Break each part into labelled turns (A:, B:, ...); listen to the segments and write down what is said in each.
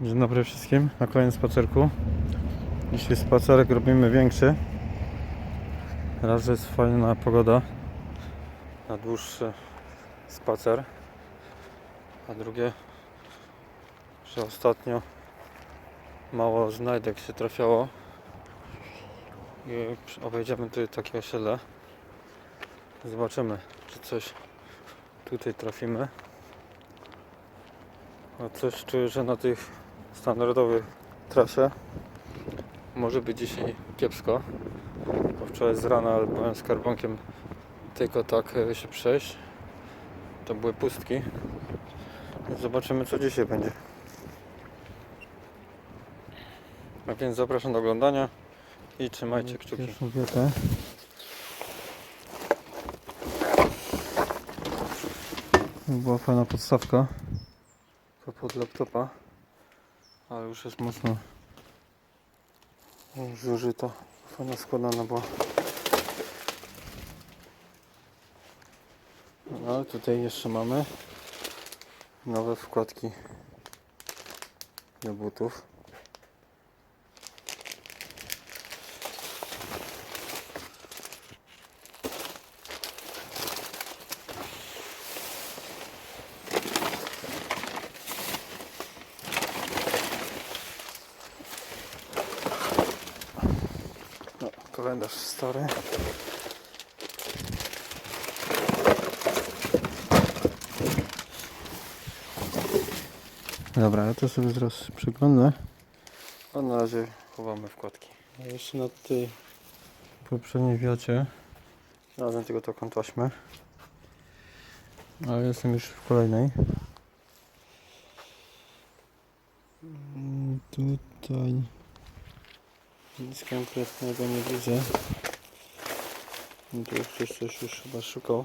A: Dzień dobry wszystkim na kolejnym spacerku. Dzisiaj spacerek robimy większy. Raz, że jest fajna pogoda na dłuższy spacer. A drugie, że ostatnio mało znajdek się trafiało. I obejdziemy tutaj takie osiedle. Zobaczymy, czy coś tutaj trafimy. A coś czuję, że na tych standardowych trasie może być dzisiaj kiepsko. Bo wczoraj z rana byłem z karbonkiem tylko tak e, się przejść. To były pustki. Zobaczymy co dzisiaj będzie. A więc zapraszam do oglądania i trzymajcie kciuki. Pierwszą wietę. Była fajna podstawka tylko pod laptopa, ale już jest mocno zużyta. Fajna składana była. No, tutaj jeszcze mamy nowe wkładki do butów. No, kalendarz stary. Dobra, ja to sobie zaraz przyglądnę. A na razie chowamy wkładki. A jeszcze na tej poprzedniej wiacie razem tylko taką taśmę. Ale jestem już w kolejnej. Mm, Tutaj nic konkretnego nie widzę. Tu ktoś coś już chyba szukał.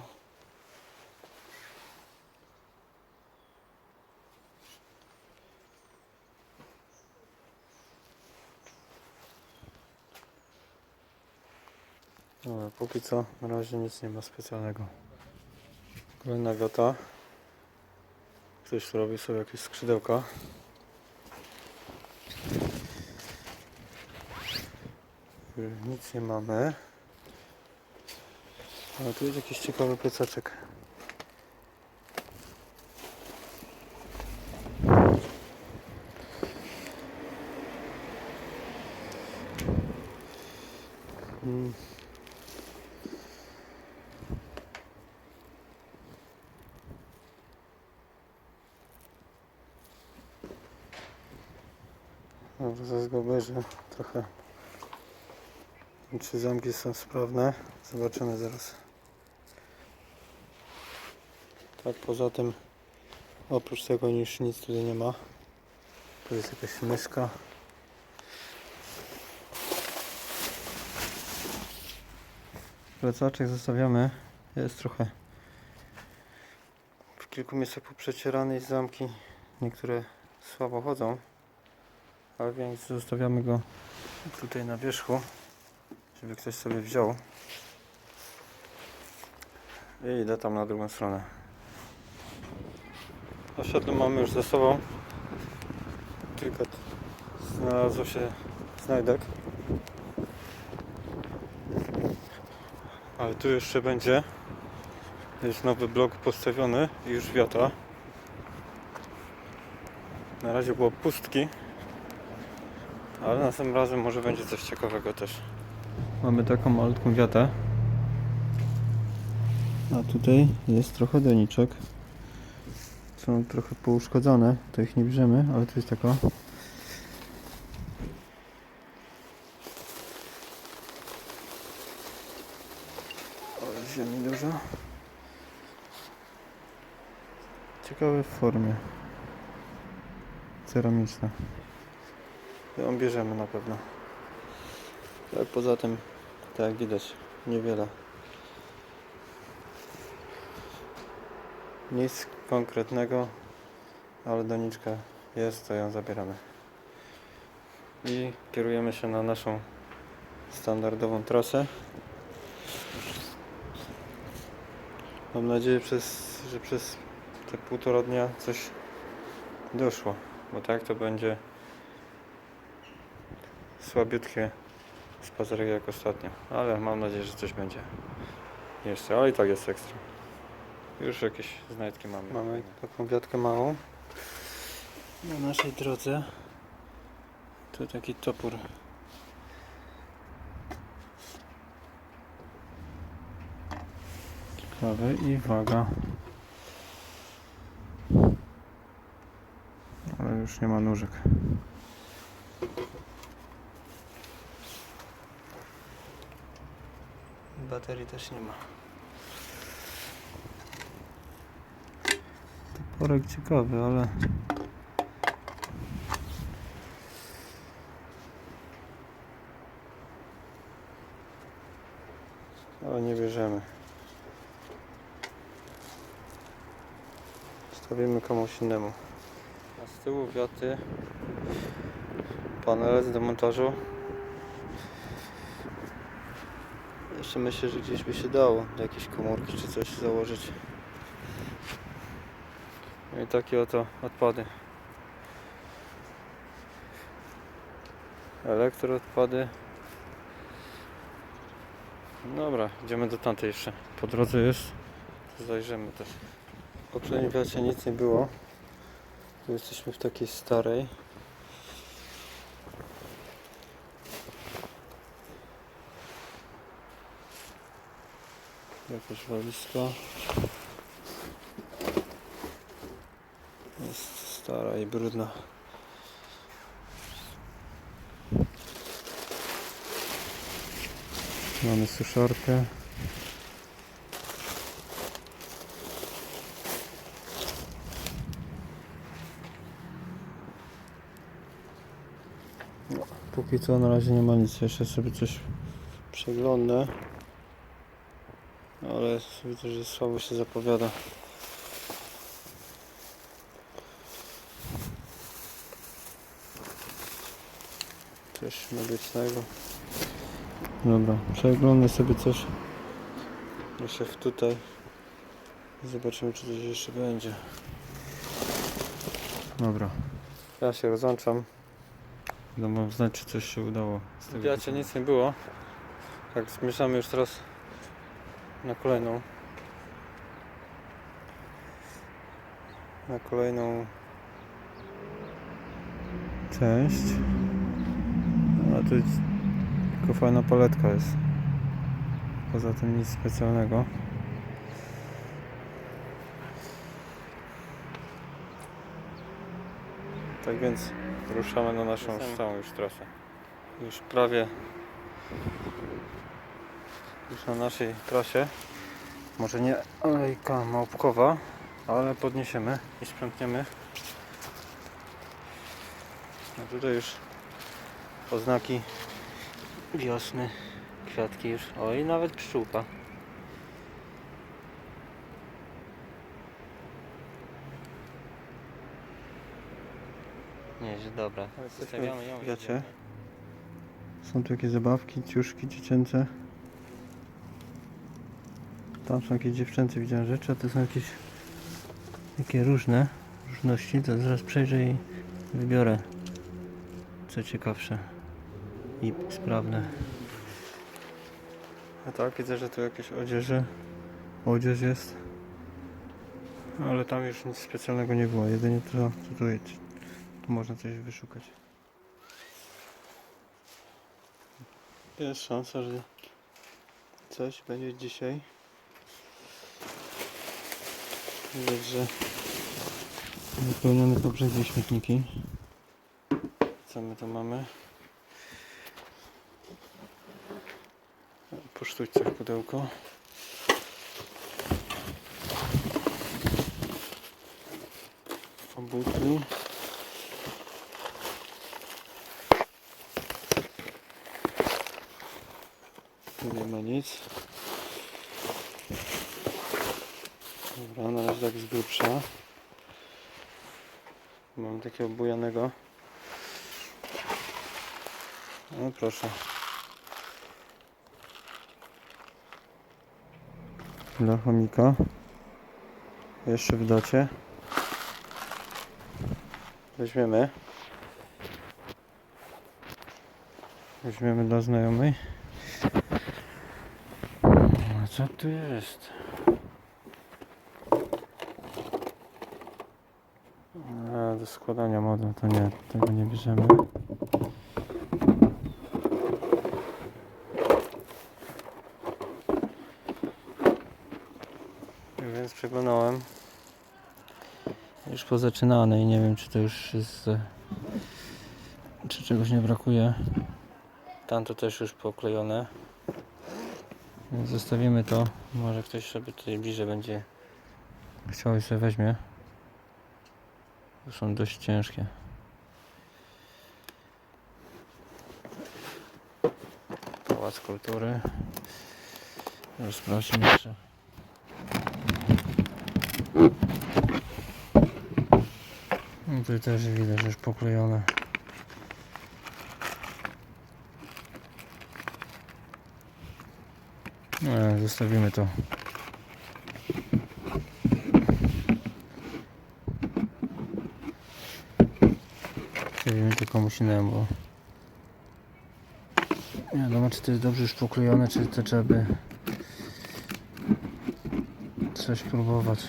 A: Dobra, póki co na razie nic nie ma specjalnego. Kolejna wiota. Ktoś robi sobie jakieś skrzydełka. Nic nie mamy. Ale tu jest jakiś ciekawy plecaczek. Mm. Dobrze, zaraz go obejrzę trochę. Czy zamki są sprawne? Zobaczymy zaraz. Tak, poza tym oprócz tego nic tutaj nie ma. Tu jest jakaś myszka. Plecaczek zostawiamy. Jest trochę w kilku miejscach poprzecierany i zamki niektóre słabo chodzą. Ale więc zostawiamy go tutaj na wierzchu żeby ktoś sobie wziął. I idę tam na drugą stronę. Osiedle mamy już ze sobą. Kilka znalazło się znajdek. Ale tu jeszcze będzie. Jest nowy blok postawiony i już wiata. Na razie było pustki. Ale następnym razem może będzie coś ciekawego też. Mamy taką malutką wiatę. A tutaj jest trochę doniczek. Są trochę pouszkodzone, to ich nie bierzemy, ale to jest taka. Ale ziemi dużo. Ciekawe w formie. Ceramiczne. Ją bierzemy na pewno. Tak, poza tym, tak widać, niewiele. Nic konkretnego, ale doniczka jest, to ją zabieramy. I kierujemy się na naszą standardową trasę. Mam nadzieję, przez, że przez te półtora dnia coś doszło. Bo tak to będzie słabiutkie spacerek jak ostatnio. Ale mam nadzieję, że coś będzie jeszcze. Ale i tak jest ekstra. Już jakieś znajdki mamy. Mamy taką wiatkę małą na naszej drodze. Tu taki topór. Ciekawy i waga. Ale już nie ma nóżek. Baterii też nie ma. Toporek ciekawy, ale Ale nie bierzemy. Stawimy komuś innemu. A z tyłu wiaty panele z demontażu. Jeszcze myślę, że gdzieś by się dało do jakiejś komórki czy coś założyć. No i takie oto odpady. Elektroodpady. Dobra, idziemy do tamtej jeszcze. Po drodze jest. Zajrzymy też. W poprzednim nic nie było. Tu jesteśmy w takiej starej. Jakaś walizka. Jest stara i brudna. Mamy suszarkę. No, póki co na razie nie ma nic, jeszcze sobie coś przeglądnę. Ale widzę, że słabo się zapowiada. Coś medycznego. Dobra, przeglądnę sobie coś jeszcze w tutaj. Zobaczymy, czy coś jeszcze będzie. Dobra. Ja się rozłączam. Będę wam znać, czy coś się udało. Z tego Wiacie nic nie było. Tak, zmierzamy już teraz na kolejną. Na kolejną część. A tu tylko fajna paletka jest. Poza tym nic specjalnego. Tak więc ruszamy na naszą stałą już trasę. Już prawie już na naszej trasie. Może nie alejka małpkowa, ale podniesiemy i sprzątniemy. A tutaj już oznaki wiosny, kwiatki już. O i nawet pszczółka. Nie, że dobra. Zostawiamy ją
B: Wiecie? Są tu jakieś zabawki, ciuszki dziecięce. Tam są jakieś dziewczęce, widziałem rzeczy, a to są jakieś takie różne różności. To zaraz przejrzę i wybiorę co ciekawsze i sprawne.
A: A tak, widzę, że tu jakieś odzieże. Odzież jest. Ale tam już nic specjalnego nie było. Jedynie to, co tu jest. Tu można coś wyszukać. Jest szansa, że coś będzie dzisiaj. Widać, że wypełnione poprzednie śmietniki. Co my tu mamy? Po sztućcach pudełko. Obutki. Tu nie ma nic. Dobra, na razie tak z grubsza. Mam takiego bujanego. No proszę. Dla chomika. Jeszcze w docie. weźmiemy. Weźmiemy dla znajomej. A co tu jest? A, do składania model to nie, tego nie bierzemy. Więc przeglądałem. Już pozaczynane i nie wiem czy to już jest... Czy czegoś nie brakuje. Tamto też już poklejone. Więc zostawimy to. Może ktoś sobie tutaj bliżej będzie chciał i sobie weźmie. Są dość ciężkie. Pałac Kultury. Sprawdźmy jeszcze. No tu też widać, że już poklejone. No, zostawimy to. To komuś innemu. bo Nie wiadomo, czy to jest dobrze już poklejone, czy to trzeba by coś próbować.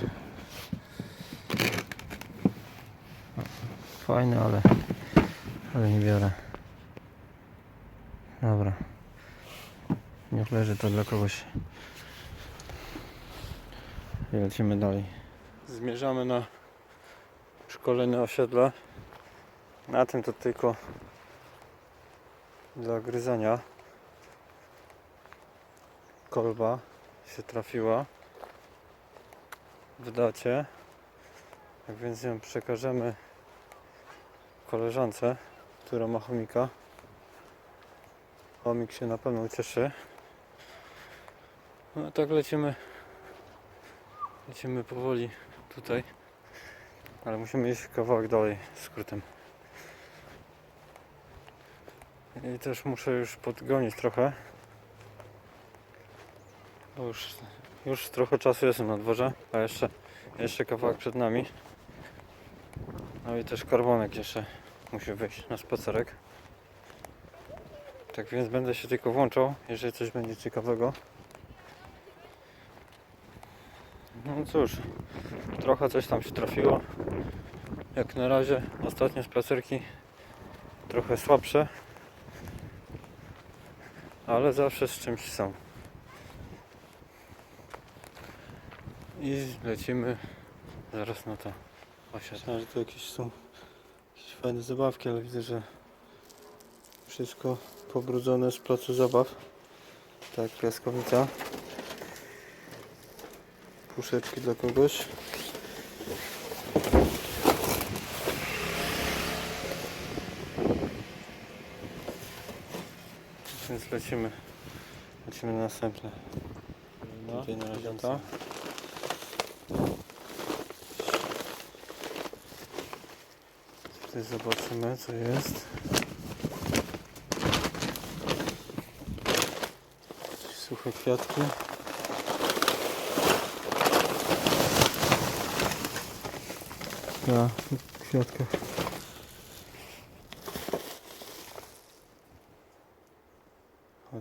A: Fajne, ale, ale nie biorę. Dobra. Niech leży to dla kogoś. I lecimy dalej. Zmierzamy na szkolenie osiedle. Na tym to tylko dla gryzania. Kolba się trafiła w dacie. Tak więc ją przekażemy koleżance, która ma chomika. Chomik się na pewno cieszy. No tak lecimy. Lecimy powoli tutaj. Ale musimy iść kawałek dalej skrótem. I też muszę już podgonić trochę. Bo już, już trochę czasu jestem na dworze, a jeszcze, jeszcze kawałek przed nami. No i też karbonek jeszcze musi wyjść na spacerek. Tak więc będę się tylko włączał, jeżeli coś będzie ciekawego. No cóż, trochę coś tam się trafiło. Jak na razie ostatnie spacerki trochę słabsze, ale zawsze z czymś są. I lecimy zaraz na to. Myślałem, że tu jakieś są jakieś fajne zabawki, ale widzę, że wszystko pobrudzone z placu zabaw. Tak, piaskownica. Puszeczki dla kogoś. Więc lecimy. Lecimy na następne. Tutaj na razie to. Tutaj zobaczymy co jest. Suche kwiatki. Na kwiatkach.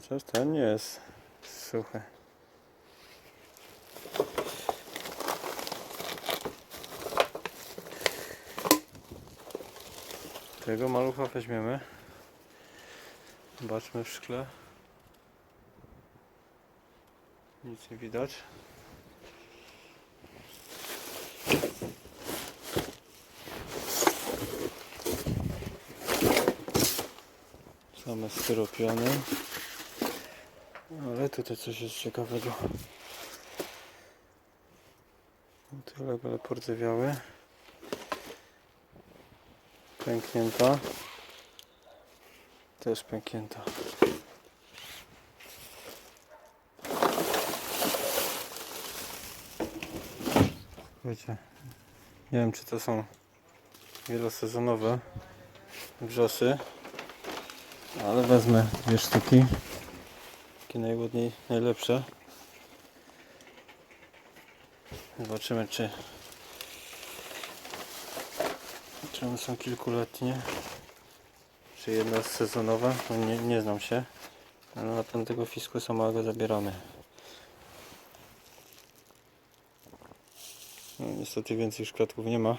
A: Chociaż ten nie jest suchy. Tego malucha weźmiemy. Zobaczmy w szkle. Nic nie widać. Same styropiany. Ale tutaj coś jest ciekawego. Tyle ale pordzewiały. Pęknięta. Też pęknięta. Wiecie, nie wiem czy to są wielosezonowe wrzosy, ale wezmę dwie sztuki. Takie najlepsze. Zobaczymy czy czy one są kilkuletnie, czy jedna sezonowa, no nie, nie znam się. Ale na pewno tego fiskusa małego zabieramy. No, niestety więcej już nie ma.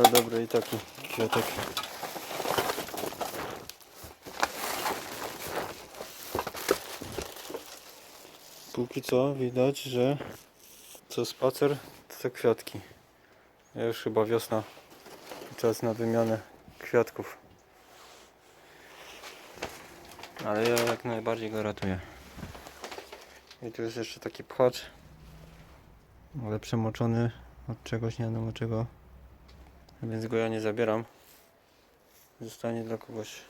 A: Ale dobry i taki kwiatek. Póki co widać, że co spacer to te kwiatki. Już chyba wiosna. Czas na wymianę kwiatków. Ale ja jak najbardziej go ratuję. I tu jest jeszcze taki pchacz. Ale przemoczony od czegoś, nie wiadomo czego. Więc go ja nie zabieram. Zostanie dla kogoś,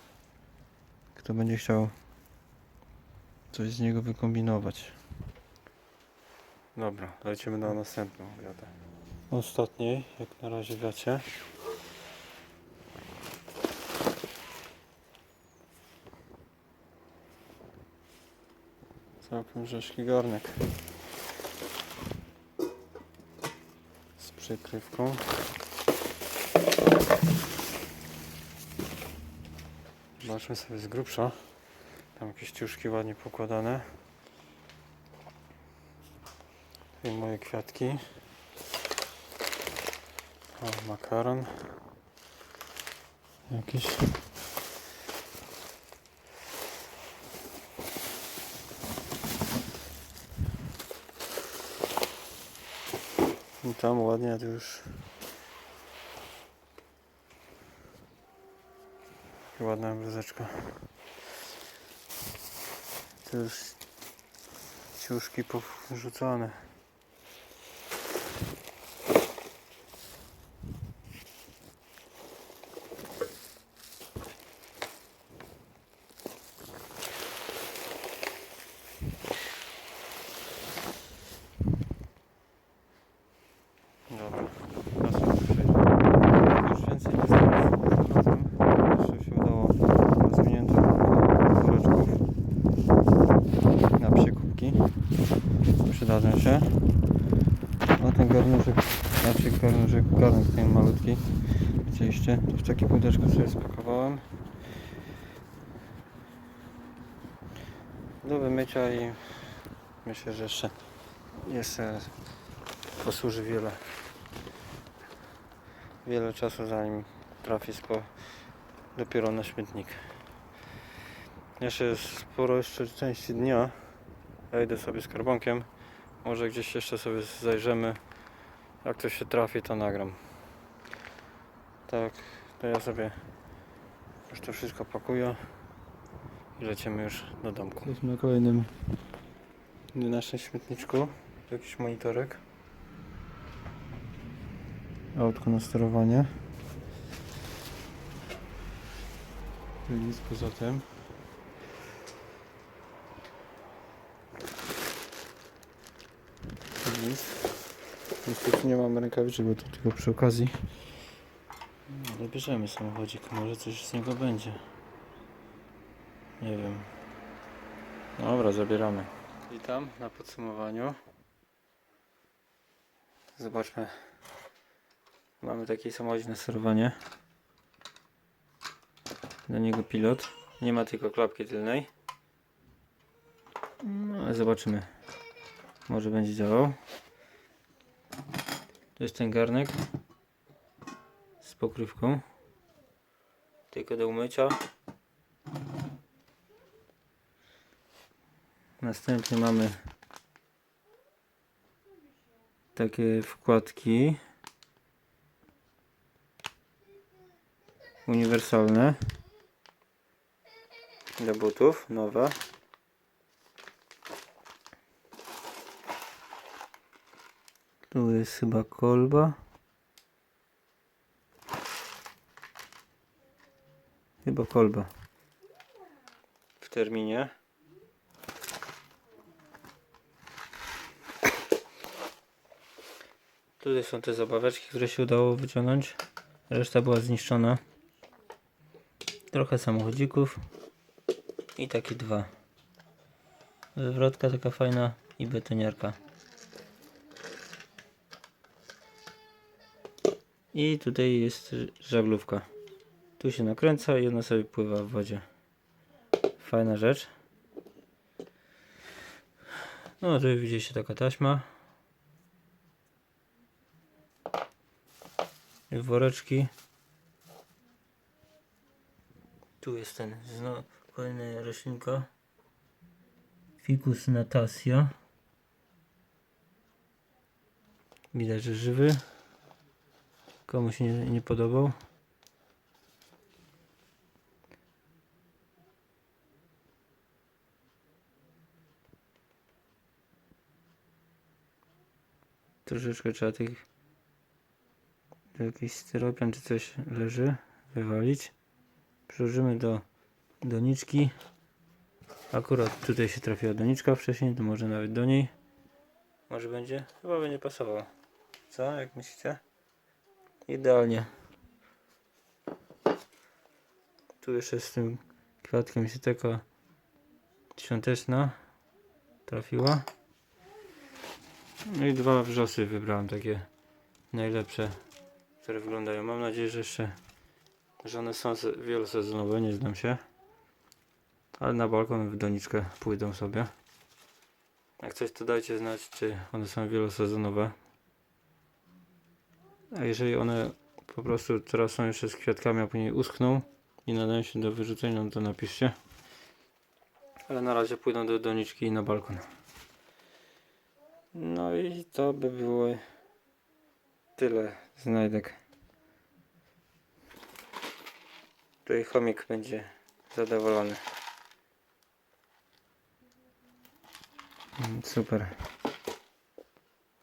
A: kto będzie chciał coś z niego wykombinować. Dobra, lecimy na następną wiatę. Ostatniej, jak na razie wiacie. Całkiem rzeźki garnek. Z przykrywką. Zobaczmy sobie z grubsza. Tam jakieś ciuszki ładnie pokładane. Tutaj moje kwiatki. O, makaron. Jakiś. I tam ładnie to już. Ładna bluzeczka. To już ciuszki porzucone. Dobra, następny przejdzie. Już więcej nie znam. Jeszcze się udało rozwinięto woreczków na przykupki. Przydadzą się. A ten garnuszek, znaczy garnuszek, garnek ten malutki. Widzieliście? To w takie pudełeczko sobie spakowałem. Do wymycia i myślę, że jeszcze, jeszcze posłuży wiele wiele czasu zanim trafi spo, dopiero na śmietnik. Jeszcze sporo jeszcze części dnia. Ja idę sobie z karbonkiem. Może gdzieś jeszcze sobie zajrzymy. Jak to się trafi, to nagram. Tak, to ja sobie już to wszystko pakuję i lecimy już do domku. Jesteśmy na kolejnym naszym śmietniczku. Tu jakiś monitorek. Autko na sterowanie. I Nic poza tym. Nic. Niestety nie mam rękawiczek, bo to tylko przy okazji. No, Ale bierzemy samochodzik, może coś z niego będzie. Nie wiem. Dobra, zabieramy. Witam na podsumowaniu. Zobaczmy Mamy taki samochód na sterowanie. Do niego pilot. Nie ma tylko klapki tylnej. No ale zobaczymy. Może będzie działał. To jest ten garnek z pokrywką. Tylko do umycia. Następnie mamy takie wkładki. uniwersalne do butów, nowe. Tu jest chyba kolba. Chyba kolba. W terminie. Tutaj są te zabaweczki, które się udało wyciągnąć. Reszta była zniszczona trochę samochodzików i takie dwa. Zwrotka taka fajna i betoniarka. I tutaj jest żaglówka. Tu się nakręca i ona sobie pływa w wodzie. Fajna rzecz. No, tu widzicie taka taśma. Woreczki. Tu jest ten, znowu kolejna roślinka. Ficus natasia. Widać, że żywy. Komuś nie, nie podobał. Troszeczkę trzeba tych jakiś styropian czy coś leży wywalić. Przełożymy do doniczki. Akurat tutaj się trafiła doniczka wcześniej, to może nawet do niej. Może będzie? Chyba będzie pasowało. Co? Jak myślicie? Idealnie. Tu jeszcze z tym kwiatkiem się taka świąteczna trafiła. No i dwa wrzosy wybrałem takie najlepsze, które wyglądają. Mam nadzieję, że jeszcze że one są se- wielosezonowe, nie znam się. Ale na balkon w doniczkę pójdą sobie. Jak coś to dajcie znać, czy one są wielosezonowe. A jeżeli one po prostu teraz są jeszcze z kwiatkami, a później uschną i nadają się do wyrzucenia, no to napiszcie. Ale na razie pójdą do doniczki i na balkon. No i to by było tyle znajdek. Tutaj chomik będzie zadowolony. Super.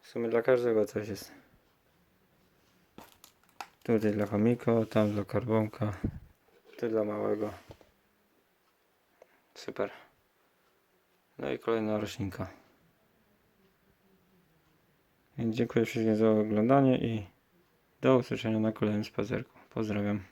A: W sumie dla każdego coś jest. Tutaj dla chomika, tam dla karbonka, tu dla małego. Super. No i kolejna roślinka. Dziękuję wszystkim za oglądanie i do usłyszenia na kolejnym spacerku. Pozdrawiam.